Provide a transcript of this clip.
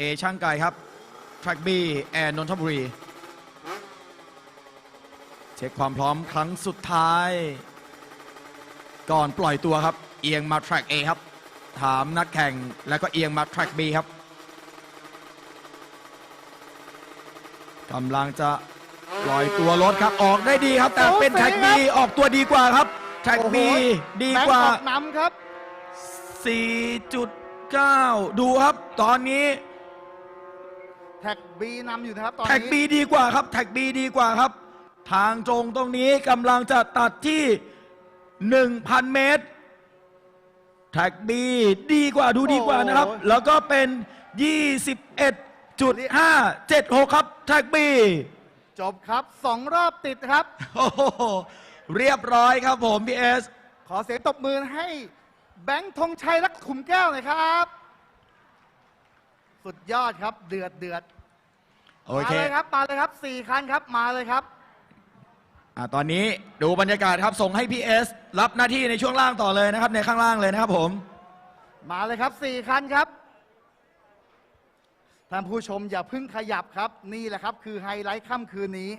เอช่างไก่ครับ track B แอนนนทบุรี เช็คความพร้อมครั้งสุดท้าย ก่อนปล่อยตัวครับ เอียงมา track A ครับ ถามนักแข่งแล้วก็เอียงมา track B ครับกำลังจะปล่อยตัวรถครับออกได้ดีครับ แต่เป็น track B ออกตัวดีกว่าครับ track โอ้โห B ดีกว่าแบงค์ออกนำครับ 4.9 ดูครับ ตอนนี้แท็กบีนำอยู่นะครับตอนแท็กนี้บีดีกว่าครับ แท็กบีดีกว่าครับ ทางตรงตรงนี้กำลังจะตัดที่ 1,000 เมตร แท็กบีดีกว่าดูดีกว่านะครับ แล้วก็เป็น 21.576 ครับ แท็กบีจบครับสองรอบติดครับ โอ้โหเรียบร้อยครับผมพีเอส ขอเสียงตบมือให้แบงค์ธงชัยและขุมแก้วหน่อยครับ สุดยอดครับเดือดเดือด โอมาเคเลยครับ มาเลยครับสี่คันครับ มาเลยครับ อะตอนนี้ดูบรรยากาศครับส่งให้พีเอสรับหน้าที่ในช่วงล่างต่อเลยนะครับ ในข้างล่างเลยนะครับผม มาเลยครับสี่คันครับ ท่านผู้ชมอย่าเพิ่งขยับครับ นี่แหละครับ คือไฮไลท์ค่ำคืนนี้